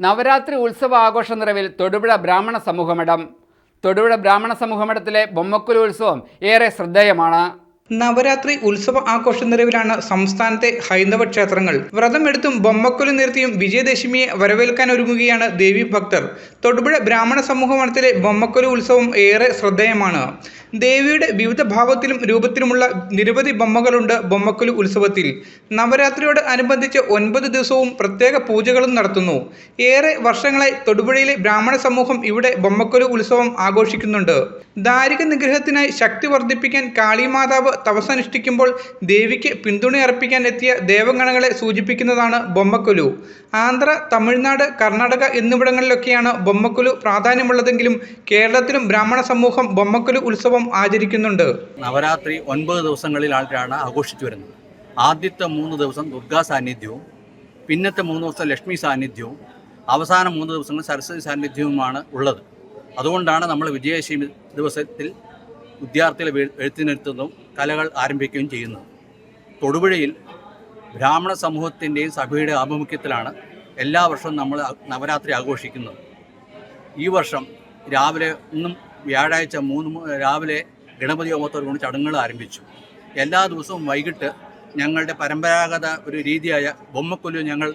നവരാത്രി ഉത്സവ ആഘോഷ നിറവിൽ തൊടുപുഴ ബ്രാഹ്മണ സമൂഹമഠം. തൊടുപുഴ ബ്രാഹ്മണ സമൂഹമഠത്തിലെ ബൊമ്മക്കുലു ഉത്സവം ഏറെ ശ്രദ്ധേയമാണ്. നവരാത്രി ഉത്സവ ആഘോഷ നിറവിലാണ് സംസ്ഥാനത്തെ ഹൈന്ദവ ക്ഷേത്രങ്ങൾ. വ്രതമെടുത്തും ബൊമ്മക്കൊലു നിർത്തിയും വിജയദശമിയെ വരവേൽക്കാൻ ഒരുങ്ങുകയാണ് ദേവി ഭക്തർ തൊടുപുഴ ബ്രാഹ്മണ സമൂഹ വനത്തിലെ ഉത്സവം ഏറെ ശ്രദ്ധേയമാണ്. ദേവിയുടെ വിവിധ ഭാവത്തിലും രൂപത്തിലുമുള്ള നിരവധി ബൊമ്മകളുണ്ട് ബൊമ്മക്കുലു ഉത്സവത്തിൽ. നവരാത്രിയോട് അനുബന്ധിച്ച് ഒൻപത് ദിവസവും പ്രത്യേക പൂജകളും നടത്തുന്നു. ഏറെ വർഷങ്ങളായി തൊടുപുഴയിലെ ബ്രാഹ്മണ സമൂഹം ഇവിടെ ബൊമ്മക്കുലു ഉത്സവം ആഘോഷിക്കുന്നുണ്ട്. ദാരിക നിഗ്രഹത്തിനായി ശക്തി വർദ്ധിപ്പിക്കാൻ കാളിമാതാവ് തപസനുഷ്ഠിക്കുമ്പോൾ ദേവിക്ക് പിന്തുണയർപ്പിക്കാൻ എത്തിയ ദേവഗണങ്ങളെ സൂചിപ്പിക്കുന്നതാണ് ബൊമ്മക്കുലു. ആന്ധ്ര തമിഴ്നാട് കർണാടക എന്നിവിടങ്ങളിലൊക്കെയാണ് ബൊമ്മക്കുലു പ്രാധാന്യമുള്ളതെങ്കിലും കേരളത്തിലും ബ്രാഹ്മണ സമൂഹം ബൊമ്മക്കുലു ഉത്സവം ആചരിക്കുന്നുണ്ട്. നവരാത്രി ഒൻപത് ദിവസങ്ങളിലാണ് ആഘോഷിച്ചു വരുന്നത്. ആദ്യത്തെ മൂന്ന് ദിവസം ദുർഗാ സാന്നിധ്യവും പിന്നത്തെ മൂന്ന് ദിവസം ലക്ഷ്മി സാന്നിധ്യവും അവസാന മൂന്ന് ദിവസങ്ങൾ സരസ്വതി സാന്നിധ്യവുമാണ് ഉള്ളത്. അതുകൊണ്ടാണ് നമ്മൾ വിജയദശമി ദിവസത്തിൽ വിദ്യാർത്ഥികളെ എഴുത്തിനിരുത്തുന്നതും കലകൾ ആരംഭിക്കുകയും ചെയ്യുന്നത്. തൊടുപുഴയിൽ ബ്രാഹ്മണ സമൂഹത്തിന്റെയും സഭയുടെ ആഭിമുഖ്യത്തിലാണ് എല്ലാ വർഷവും നമ്മൾ നവരാത്രി ആഘോഷിക്കുന്നത്. ഈ വർഷം രാവിലെ ഇന്നും വ്യാഴാഴ്ച മൂന്ന് രാവിലെ ഗണപതി ഹോമത്തോടുകൂടി ചടങ്ങുകൾ ആരംഭിച്ചു. എല്ലാ ദിവസവും വൈകിട്ട് ഞങ്ങളുടെ പരമ്പരാഗത ഒരു രീതിയായ ബൊമ്മക്കൊല്ലു ഞങ്ങൾ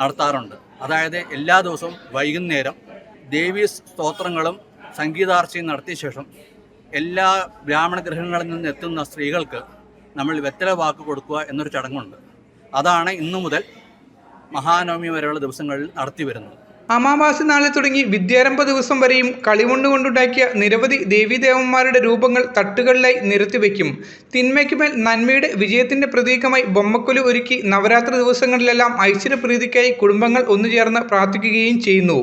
നടത്താറുണ്ട്. അതായത് എല്ലാ ദിവസവും വൈകുന്നേരം ദേവീ സ്തോത്രങ്ങളും സംഗീതാർച്ചയും നടത്തിയ ശേഷം എല്ലാ ബ്രാഹ്മണ ഗൃഹങ്ങളിൽ നിന്ന് എത്തുന്ന സ്ത്രീകൾക്ക് നമ്മൾ വെത്തല വാക്ക് കൊടുക്കുക എന്നൊരു ചടങ്ങുണ്ട്. അതാണ് ഇന്നു മുതൽ മഹാനവമി വരെയുള്ള ദിവസങ്ങളിൽ നടത്തി വരുന്നത്. അമാവാസി നാളെ തുടങ്ങി വിദ്യാരംഭ ദിവസം വരെയും കളിമുണ്ട് കൊണ്ടുണ്ടാക്കിയ നിരവധി ദേവീദേവന്മാരുടെ രൂപങ്ങൾ തട്ടുകളിലായി നിരത്തിവെക്കും. തിന്മയ്ക്കുമേൽ നന്മയുടെ വിജയത്തിന്റെ പ്രതീകമായി ബൊമ്മക്കൊലു ഒരുക്കി നവരാത്രി ദിവസങ്ങളിലെല്ലാം ഐശ്വര്യപ്രീതിക്കായി കുടുംബങ്ങൾ ഒന്നുചേർന്ന് പ്രാർത്ഥിക്കുകയും ചെയ്യുന്നു.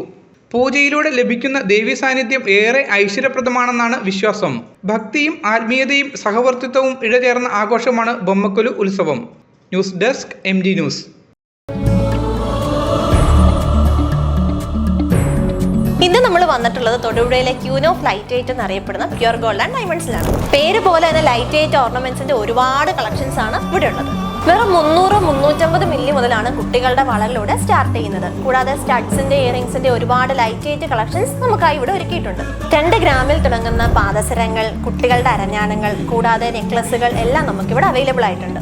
പൂജയിലൂടെ ലഭിക്കുന്ന ദേവി സാന്നിധ്യം ഏറെ ഐശ്വര്യപ്രദമാണെന്നാണ് വിശ്വാസം. ഭക്തിയും ആത്മീയതയും സഹവർത്തിത്വവും ഇഴചേർന്ന ആഘോഷമാണ് ബൊമ്മക്കൊലു ഉത്സവം. News desk M news. വന്നിട്ടുള്ളത് തൊടുപുഴയിലെ ക്യൂനോ ലൈറ്റ് എയ്റ്റ് എന്നറിയപ്പെടുന്ന പ്യുർ ഗോൾഡ് ആൻഡ് ഡയമണ്ട്സിലാണ്. പേര് പോലെ തന്നെ ലൈറ്റ് എയ്റ്റ് ഓർണമെന്റ്സിന്റെ ഒരുപാട് കളക്ഷൻസ് ആണ് ഇവിടെ ഉള്ളത്. വെറും മുന്നൂറ് മുന്നൂറ്റമ്പത് മില്ലി മുതലാണ് കുട്ടികളുടെ വളരിലൂടെ സ്റ്റാർട്ട് ചെയ്യുന്നത്. കൂടാതെ സ്റ്റഡ്സിന്റെ ഇയറിംഗ്സിന്റെ ഒരുപാട് ലൈറ്റ് എയ്റ്റ് കളക്ഷൻസ് നമുക്കായി ഇവിടെ ഒരുക്കിയിട്ടുണ്ട്. രണ്ട് ഗ്രാമിൽ തുടങ്ങുന്ന പാദസരങ്ങൾ കുട്ടികളുടെ അരഞ്ഞാണങ്ങൾ കൂടാതെ നെക്ലസുകൾ എല്ലാം നമുക്കിവിടെ അവൈലബിൾ ആയിട്ടുണ്ട്.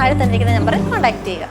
താഴെ തന്നിരിക്കുന്ന നമ്പറിൽ കോൺടാക്ട് ചെയ്യുക.